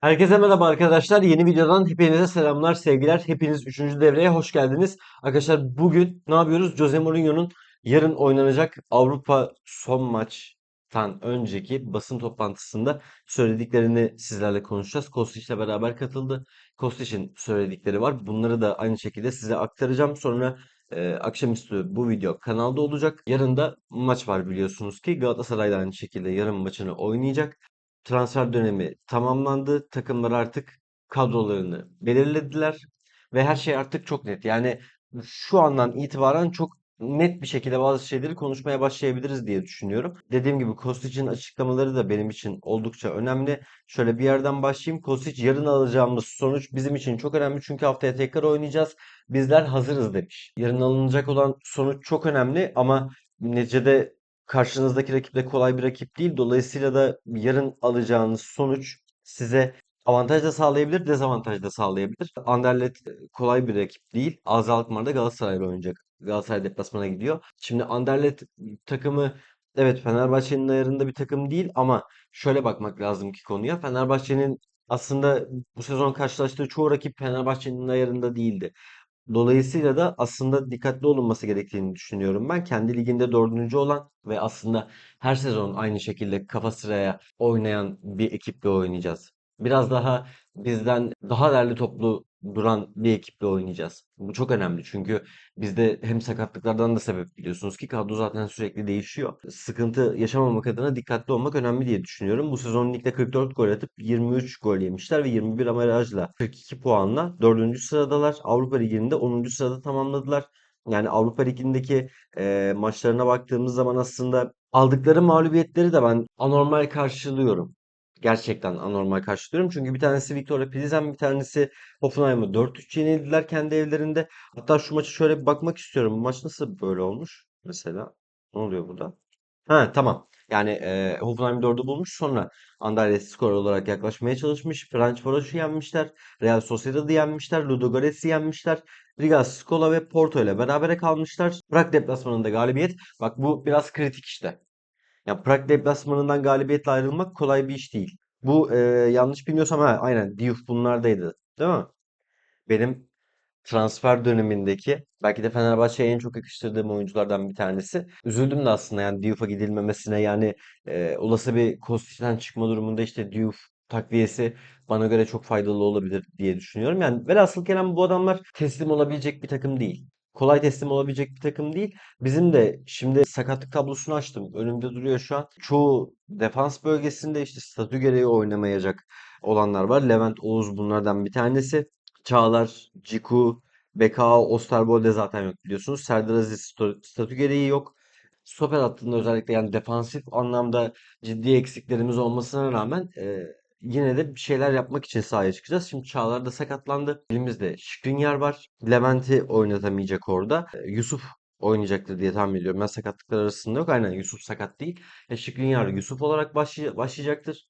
Herkese merhaba arkadaşlar. Yeni videodan hepinize selamlar, sevgiler. Hepiniz 3. devreye hoş geldiniz. Arkadaşlar bugün ne yapıyoruz? Jose Mourinho'nun yarın oynanacak Avrupa son maçtan önceki basın toplantısında söylediklerini sizlerle konuşacağız. Kostić ile beraber katıldı. Kostić'in söyledikleri var. Bunları da aynı şekilde size aktaracağım. Sonra e, akşamüstü bu video kanalda olacak. Yarın da maç var biliyorsunuz ki Galatasaray da aynı şekilde yarın maçını oynayacak transfer dönemi tamamlandı. Takımlar artık kadrolarını belirlediler ve her şey artık çok net. Yani şu andan itibaren çok net bir şekilde bazı şeyleri konuşmaya başlayabiliriz diye düşünüyorum. Dediğim gibi Kostic'in açıklamaları da benim için oldukça önemli. Şöyle bir yerden başlayayım. Kostic yarın alacağımız sonuç bizim için çok önemli çünkü haftaya tekrar oynayacağız. Bizler hazırız demiş. Yarın alınacak olan sonuç çok önemli ama neticede karşınızdaki rakip de kolay bir rakip değil. Dolayısıyla da yarın alacağınız sonuç size avantaj da sağlayabilir, dezavantaj da sağlayabilir. Anderlecht e, kolay bir rakip değil. AZ Alkmaar'da Galatasaray'la oynayacak. Galatasaray deplasmana gidiyor. Şimdi Anderlecht takımı evet Fenerbahçe'nin ayarında bir takım değil ama şöyle bakmak lazım ki konuya. Fenerbahçe'nin aslında bu sezon karşılaştığı çoğu rakip Fenerbahçe'nin ayarında değildi. Dolayısıyla da aslında dikkatli olunması gerektiğini düşünüyorum ben. Kendi liginde dördüncü olan ve aslında her sezon aynı şekilde kafa sıraya oynayan bir ekiple oynayacağız. Biraz daha bizden daha derli toplu duran bir ekiple oynayacağız. Bu çok önemli çünkü bizde hem sakatlıklardan da sebep biliyorsunuz ki kadro zaten sürekli değişiyor. Sıkıntı yaşamamak adına dikkatli olmak önemli diye düşünüyorum. Bu sezon ligde 44 gol atıp 23 gol yemişler ve 21 averajla 42 puanla 4. sıradalar. Avrupa Ligi'nde 10. sırada tamamladılar. Yani Avrupa Ligi'ndeki e, maçlarına baktığımız zaman aslında aldıkları mağlubiyetleri de ben anormal karşılıyorum. Gerçekten anormal karşılıyorum. Çünkü bir tanesi Victoria Pilsen, bir tanesi Hoffenheim'ı 4-3 yenildiler kendi evlerinde. Hatta şu maçı şöyle bir bakmak istiyorum. Bu maç nasıl böyle olmuş mesela? Ne oluyor burada? Ha tamam. Yani e, Hoffenheim 4'ü bulmuş. Sonra Anderlecht skor olarak yaklaşmaya çalışmış. Ferencvaros'u yenmişler. Real Sociedad'ı yenmişler. Ludogorets'i yenmişler. Riga, Skola ve Porto ile berabere kalmışlar. Prag deplasmanında galibiyet. Bak bu biraz kritik işte. Ya Prag deplasmanından galibiyetle ayrılmak kolay bir iş değil. Bu e, yanlış bilmiyorsam ha, aynen Diouf bunlardaydı. Değil mi? Benim transfer dönemindeki belki de Fenerbahçe'ye en çok yakıştırdığım oyunculardan bir tanesi. Üzüldüm de aslında yani Diouf'a gidilmemesine yani e, olası bir Kostic'ten çıkma durumunda işte Diouf takviyesi bana göre çok faydalı olabilir diye düşünüyorum. Yani velhasıl kelam bu adamlar teslim olabilecek bir takım değil. Kolay teslim olabilecek bir takım değil. Bizim de şimdi sakatlık tablosunu açtım. Önümde duruyor şu an. Çoğu defans bölgesinde işte statü gereği oynamayacak olanlar var. Levent Oğuz bunlardan bir tanesi. Çağlar, Ciku, BKA, Osterwolde zaten yok biliyorsunuz. Serdar Aziz statü gereği yok. Stoper hattında özellikle yani defansif anlamda ciddi eksiklerimiz olmasına rağmen e, yine de bir şeyler yapmak için sahaya çıkacağız. Şimdi Çağlar da sakatlandı. Elimizde Skriniar var. Levent'i oynatamayacak orada. E, Yusuf oynayacaktır diye tahmin ediyorum. Ben sakatlıklar arasında yok. Aynen Yusuf sakat değil. E, Skriniar Yusuf olarak başlay- başlayacaktır.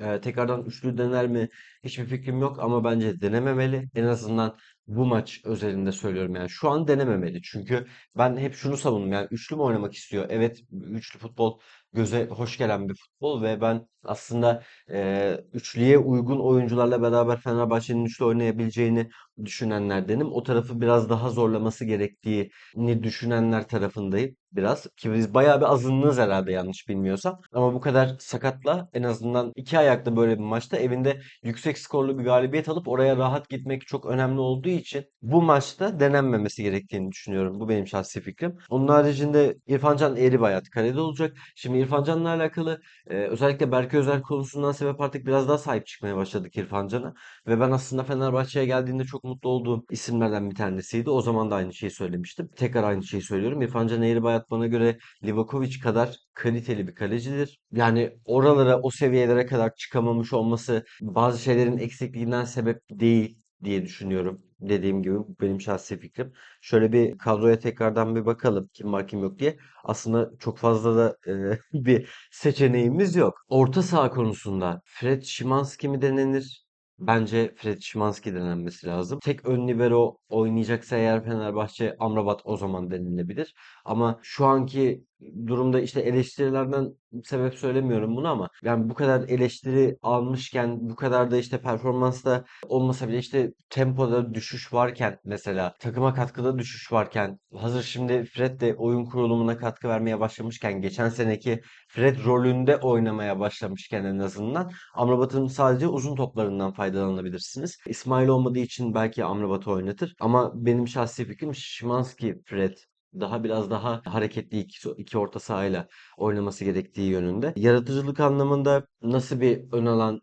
Eee, tekrardan üçlü dener mi? Hiçbir fikrim yok ama bence denememeli. En azından bu maç özelinde söylüyorum yani. Şu an denememeli. Çünkü ben hep şunu savundum. Yani üçlü mü oynamak istiyor? Evet, üçlü futbol göze hoş gelen bir futbol ve ben aslında eee, üçlüye uygun oyuncularla beraber Fenerbahçe'nin üçlü oynayabileceğini düşünenlerdenim. O tarafı biraz daha zorlaması gerektiğini düşünenler tarafındayım biraz. Ki biz bayağı bir azınlığız herhalde yanlış bilmiyorsam. Ama bu kadar sakatla en azından iki ayaklı böyle bir maçta evinde yüksek skorlu bir galibiyet alıp oraya rahat gitmek çok önemli olduğu için bu maçta denenmemesi gerektiğini düşünüyorum. Bu benim şahsi fikrim. Onun haricinde İrfan Can Eğribayat kalede olacak. Şimdi İrfan Can'la alakalı e, özellikle Berke Özel konusundan sebep artık biraz daha sahip çıkmaya başladık İrfan Can'a. Ve ben aslında Fenerbahçe'ye geldiğinde çok mutlu olduğum isimlerden bir tanesiydi. O zaman da aynı şeyi söylemiştim. Tekrar aynı şeyi söylüyorum. İrfan Can Eğribayat bana göre Livakovic kadar kaliteli bir kalecidir. Yani oralara, o seviyelere kadar çıkamamış olması bazı şeylerin eksikliğinden sebep değil diye düşünüyorum. Dediğim gibi bu benim şahsi fikrim. Şöyle bir kadroya tekrardan bir bakalım kim var kim yok diye. Aslında çok fazla da e, bir seçeneğimiz yok. Orta saha konusunda Fred Szymanski mi denenir? Bence Fred Szymanski denenmesi lazım. Tek ön libero oynayacaksa eğer Fenerbahçe Amrabat o zaman denilebilir. Ama şu anki durumda işte eleştirilerden sebep söylemiyorum bunu ama yani bu kadar eleştiri almışken bu kadar da işte performansta olmasa bile işte tempoda düşüş varken mesela takıma katkıda düşüş varken hazır şimdi Fred de oyun kurulumuna katkı vermeye başlamışken geçen seneki Fred rolünde oynamaya başlamışken en azından Amrabat'ın sadece uzun toplarından faydalanabilirsiniz. İsmail olmadığı için belki Amrabat'ı oynatır ama benim şahsi fikrim Szymański Fred daha biraz daha hareketli iki, iki orta sahayla oynaması gerektiği yönünde. Yaratıcılık anlamında nasıl bir ön alan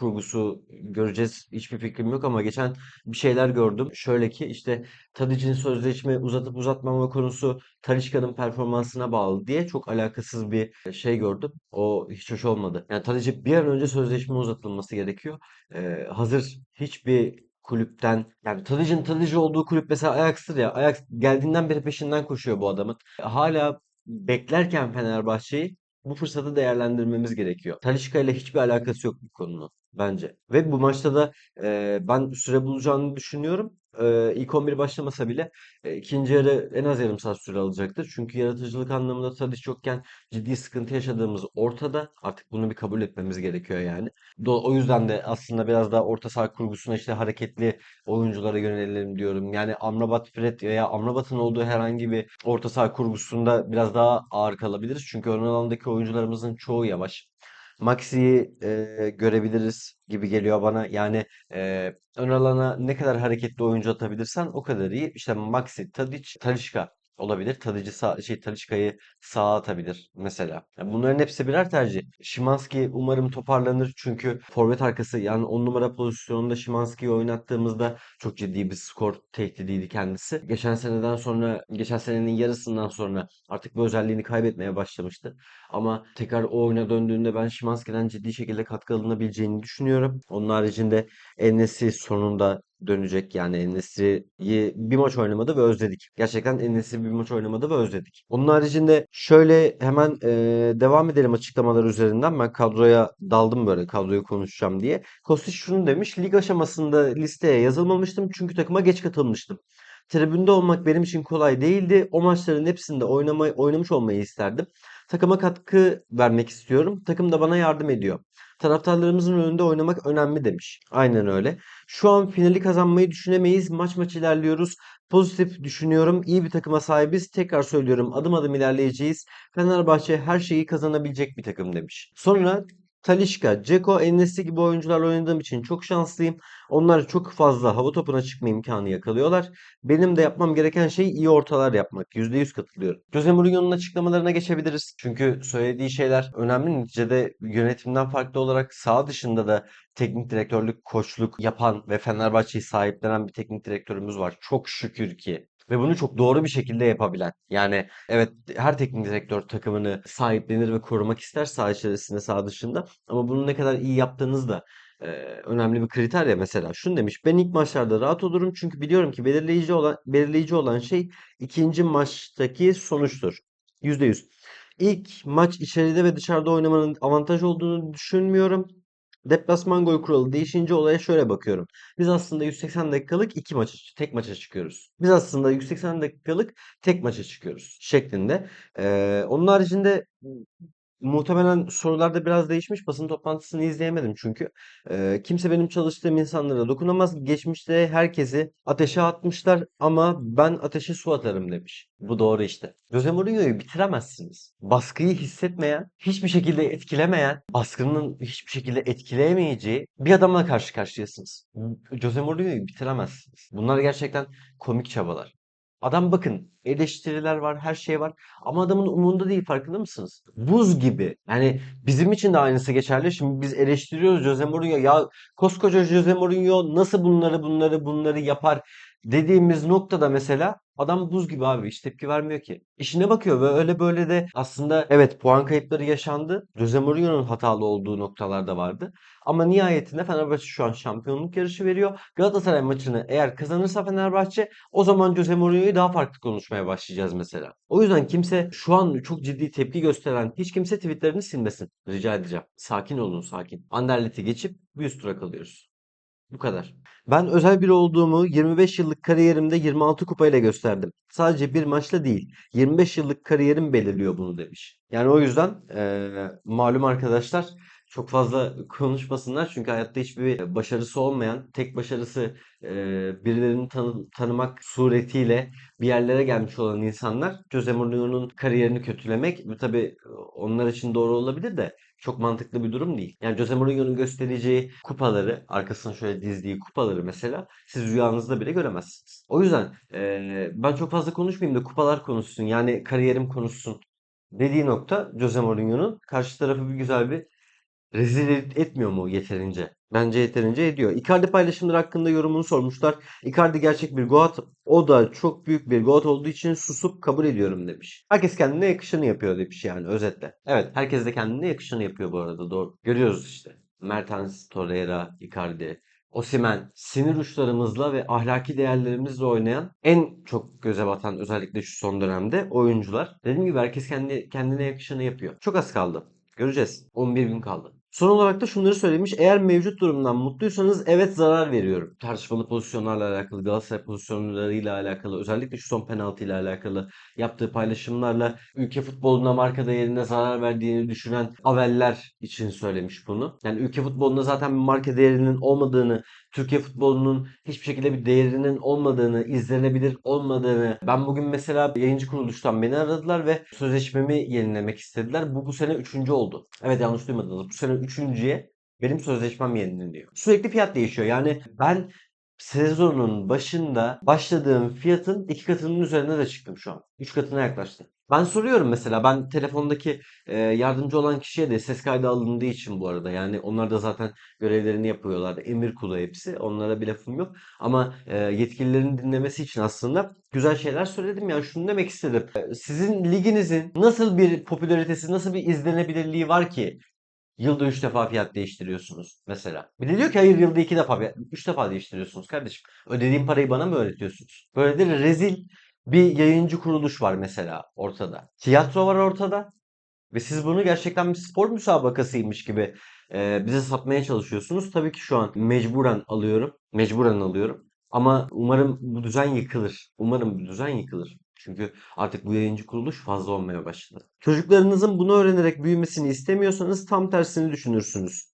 kurgusu göreceğiz hiçbir fikrim yok ama geçen bir şeyler gördüm. Şöyle ki işte Tadic'in sözleşme uzatıp uzatmama konusu Talisca'nın performansına bağlı diye çok alakasız bir şey gördüm. O hiç hoş olmadı. Yani Tadic bir an önce sözleşme uzatılması gerekiyor. Ee, hazır hiçbir kulüpten yani Tadic'in Tadic olduğu kulüp mesela Ajax'tır ya. Ajax geldiğinden beri peşinden koşuyor bu adamın. Hala beklerken Fenerbahçe'yi bu fırsatı değerlendirmemiz gerekiyor. Talisca ile hiçbir alakası yok bu konunun bence. Ve bu maçta da e, ben süre bulacağını düşünüyorum. E, ilk 11 başlamasa bile e, ikinci yarı en az yarım saat süre alacaktır. Çünkü yaratıcılık anlamında Tadic yokken ciddi sıkıntı yaşadığımız ortada. Artık bunu bir kabul etmemiz gerekiyor yani. Do- O yüzden de aslında biraz daha orta saha kurgusuna işte hareketli oyunculara yönelelim diyorum. Yani Amrabat, Fred veya Amrabat'ın olduğu herhangi bir orta saha kurgusunda biraz daha ağır kalabiliriz. Çünkü ön alandaki oyuncularımızın çoğu yavaş. Maxi'yi e, görebiliriz gibi geliyor bana. Yani e, ön alana ne kadar hareketli oyuncu atabilirsen o kadar iyi. İşte Maxi, Tadic, Talisca olabilir. Tadic'i sağ, şey Talisca'yı sağa atabilir mesela. Yani bunların hepsi birer tercih. Szymański umarım toparlanır çünkü forvet arkası yani 10 numara pozisyonunda Szymański'yi oynattığımızda çok ciddi bir skor tehdidiydi kendisi. Geçen seneden sonra, geçen senenin yarısından sonra artık bu özelliğini kaybetmeye başlamıştı. Ama tekrar o oyuna döndüğünde ben Szymański'den ciddi şekilde katkı alınabileceğini düşünüyorum. Onun haricinde En-Nesyri sonunda dönecek. Yani En-Nesyri'yi bir maç oynamadı ve özledik. Gerçekten En-Nesyri bir maç oynamadı ve özledik. Onun haricinde şöyle hemen e, devam edelim açıklamalar üzerinden. Ben kadroya daldım böyle kadroyu konuşacağım diye. Kostić şunu demiş. Lig aşamasında listeye yazılmamıştım çünkü takıma geç katılmıştım. Tribünde olmak benim için kolay değildi. O maçların hepsinde oynama, oynamış olmayı isterdim. Takıma katkı vermek istiyorum. Takım da bana yardım ediyor. Taraftarlarımızın önünde oynamak önemli demiş. Aynen öyle. Şu an finali kazanmayı düşünemeyiz. Maç maç ilerliyoruz. Pozitif düşünüyorum. İyi bir takıma sahibiz. Tekrar söylüyorum adım adım ilerleyeceğiz. Fenerbahçe her şeyi kazanabilecek bir takım demiş. Sonra Talisca, Dzeko, En-Nesyri gibi oyuncularla oynadığım için çok şanslıyım. Onlar çok fazla hava topuna çıkma imkanı yakalıyorlar. Benim de yapmam gereken şey iyi ortalar yapmak. %100 katılıyorum. Jose Mourinho'nun açıklamalarına geçebiliriz. Çünkü söylediği şeyler önemli. Neticede yönetimden farklı olarak sağ dışında da teknik direktörlük, koçluk yapan ve Fenerbahçe'yi sahiplenen bir teknik direktörümüz var. Çok şükür ki. Ve bunu çok doğru bir şekilde yapabilen. Yani evet her teknik direktör takımını sahiplenir ve korumak ister saha içerisinde, saha dışında. Ama bunu ne kadar iyi yaptığınız da e, önemli bir kriter ya mesela. Şunu demiş. Ben ilk maçlarda rahat olurum çünkü biliyorum ki belirleyici olan belirleyici olan şey ikinci maçtaki sonuçtur. %100. İlk maç içeride ve dışarıda oynamanın avantaj olduğunu düşünmüyorum. Deplasman gol kuralı değişince olaya şöyle bakıyorum. Biz aslında 180 dakikalık iki maça, tek maça çıkıyoruz. Biz aslında 180 dakikalık tek maça çıkıyoruz şeklinde. Ee, onun haricinde Muhtemelen sorularda biraz değişmiş. Basın toplantısını izleyemedim çünkü. Ee, kimse benim çalıştığım insanlara dokunamaz. Geçmişte herkesi ateşe atmışlar ama ben ateşe su atarım demiş. Bu doğru işte. Jose Mourinho'yu bitiremezsiniz. Baskıyı hissetmeyen, hiçbir şekilde etkilemeyen, baskının hiçbir şekilde etkileyemeyeceği bir adamla karşı karşıyasınız. Jose Mourinho'yu bitiremezsiniz. Bunlar gerçekten komik çabalar. Adam bakın eleştiriler var, her şey var ama adamın umurunda değil farkında mısınız? Buz gibi. Yani bizim için de aynısı geçerli. Şimdi biz eleştiriyoruz Jose Mourinho. Ya koskoca Jose Mourinho nasıl bunları bunları bunları yapar dediğimiz noktada mesela adam buz gibi abi hiç tepki vermiyor ki. İşine bakıyor ve öyle böyle de aslında evet puan kayıpları yaşandı. Jose Mourinho'nun hatalı olduğu noktalar da vardı. Ama nihayetinde Fenerbahçe şu an şampiyonluk yarışı veriyor. Galatasaray maçını eğer kazanırsa Fenerbahçe o zaman Jose Mourinho'yu daha farklı konuşmaya başlayacağız mesela. O yüzden kimse şu an çok ciddi tepki gösteren hiç kimse tweetlerini silmesin. Rica edeceğim. Sakin olun sakin. Anderlet'i geçip bir üst tura kalıyoruz. Bu kadar. Ben özel biri olduğumu 25 yıllık kariyerimde 26 kupayla gösterdim. Sadece bir maçla değil, 25 yıllık kariyerim belirliyor bunu demiş. Yani o yüzden eee, malum arkadaşlar çok fazla konuşmasınlar çünkü hayatta hiçbir başarısı olmayan, tek başarısı eee, birilerini tanı- tanımak suretiyle bir yerlere gelmiş olan insanlar Jose Mourinho'nun kariyerini kötülemek bu tabii onlar için doğru olabilir de çok mantıklı bir durum değil. Yani Jose Mourinho'nun göstereceği kupaları, arkasına şöyle dizdiği kupaları mesela siz rüyanızda bile göremezsiniz. O yüzden eee, ben çok fazla konuşmayayım da kupalar konuşsun. Yani kariyerim konuşsun dediği nokta Jose Mourinho'nun karşı tarafı bir güzel bir rezil et- etmiyor mu yeterince? Bence yeterince ediyor. Icardi paylaşımları hakkında yorumunu sormuşlar. Icardi gerçek bir goat. O da çok büyük bir goat olduğu için susup kabul ediyorum demiş. Herkes kendine yakışanı yapıyor demiş yani özetle. Evet herkes de kendine yakışanı yapıyor bu arada doğru. Görüyoruz işte. Mertens, Torreira, Icardi, Osimhen sinir uçlarımızla ve ahlaki değerlerimizle oynayan en çok göze batan özellikle şu son dönemde oyuncular. Dediğim gibi herkes kendi, kendine yakışanı yapıyor. Çok az kaldı. Göreceğiz. 11 gün kaldı. Son olarak da şunları söylemiş. Eğer mevcut durumdan mutluysanız evet zarar veriyorum. Tartışmalı pozisyonlarla alakalı, Galatasaray pozisyonlarıyla alakalı, özellikle şu son penaltı ile alakalı yaptığı paylaşımlarla ülke futboluna marka değerine zarar verdiğini düşünen aveller için söylemiş bunu. Yani ülke futbolunda zaten bir marka değerinin olmadığını, Türkiye futbolunun hiçbir şekilde bir değerinin olmadığını, izlenebilir olmadığını. Ben bugün mesela yayıncı kuruluştan beni aradılar ve sözleşmemi yenilemek istediler. Bu bu sene üçüncü oldu. Evet yanlış duymadınız. Bu sene üçüncüye benim sözleşmem yenileniyor. Sürekli fiyat değişiyor. Yani ben sezonun başında başladığım fiyatın iki katının üzerine de çıktım şu an. Üç katına yaklaştı. Ben soruyorum mesela ben telefondaki e, yardımcı olan kişiye de ses kaydı alındığı için bu arada yani onlar da zaten görevlerini yapıyorlar. Emir kulu hepsi. Onlara bir lafım yok. Ama e, yetkililerin dinlemesi için aslında güzel şeyler söyledim. Yani şunu demek istedim. E, Sizin liginizin nasıl bir popülaritesi, nasıl bir izlenebilirliği var ki Yılda 3 defa fiyat değiştiriyorsunuz mesela. Bir de diyor ki hayır yılda 2 defa, 3 defa değiştiriyorsunuz kardeşim. Ödediğim parayı bana mı öğretiyorsunuz? Böyle de rezil bir yayıncı kuruluş var mesela ortada. Tiyatro var ortada. Ve siz bunu gerçekten bir spor müsabakasıymış gibi e, bize satmaya çalışıyorsunuz. Tabii ki şu an mecburen alıyorum. Mecburen alıyorum. Ama umarım bu düzen yıkılır. Umarım bu düzen yıkılır. Çünkü artık bu yayıncı kuruluş fazla olmaya başladı. Çocuklarınızın bunu öğrenerek büyümesini istemiyorsanız tam tersini düşünürsünüz.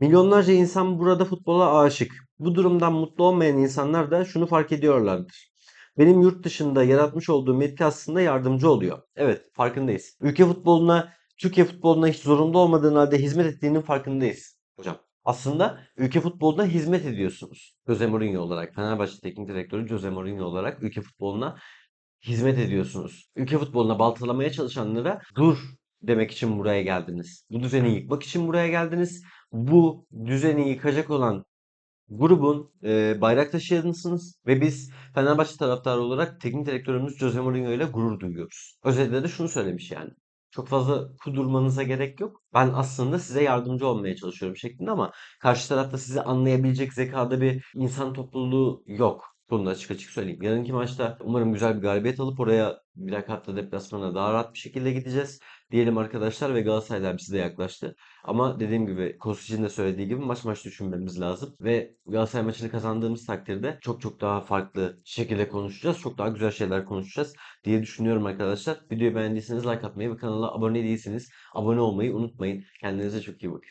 Milyonlarca insan burada futbola aşık. Bu durumdan mutlu olmayan insanlar da şunu fark ediyorlardır. Benim yurt dışında yaratmış olduğum etki aslında yardımcı oluyor. Evet, farkındayız. Ülke futboluna, Türkiye futboluna hiç zorunda olmadığın halde hizmet ettiğinin farkındayız hocam. Aslında ülke futboluna hizmet ediyorsunuz. Jose Mourinho olarak, Fenerbahçe Teknik Direktörü Jose Mourinho olarak ülke futboluna hizmet ediyorsunuz. Ülke futboluna baltalamaya çalışanlara dur demek için buraya geldiniz. Bu düzeni yıkmak için buraya geldiniz. Bu düzeni yıkacak olan grubun e, bayrak taşıyanısınız ve biz Fenerbahçe taraftarı olarak teknik direktörümüz Jose Mourinho ile gurur duyuyoruz. Özellikle de şunu söylemiş yani. Çok fazla kudurmanıza gerek yok. Ben aslında size yardımcı olmaya çalışıyorum şeklinde ama karşı tarafta sizi anlayabilecek zekada bir insan topluluğu yok. Bunu da açık açık söyleyeyim. Yarınki maçta umarım güzel bir galibiyet alıp oraya hatta deplasmana daha rahat bir şekilde gideceğiz. Diyelim arkadaşlar ve Galatasaray derbisi de yaklaştı. Ama dediğim gibi Kostic'in de söylediği gibi maç maç düşünmemiz lazım. Ve Galatasaray maçını kazandığımız takdirde çok çok daha farklı şekilde konuşacağız. Çok daha güzel şeyler konuşacağız diye düşünüyorum arkadaşlar. Videoyu beğendiyseniz like atmayı ve kanala abone değilseniz abone olmayı unutmayın. Kendinize çok iyi bakın.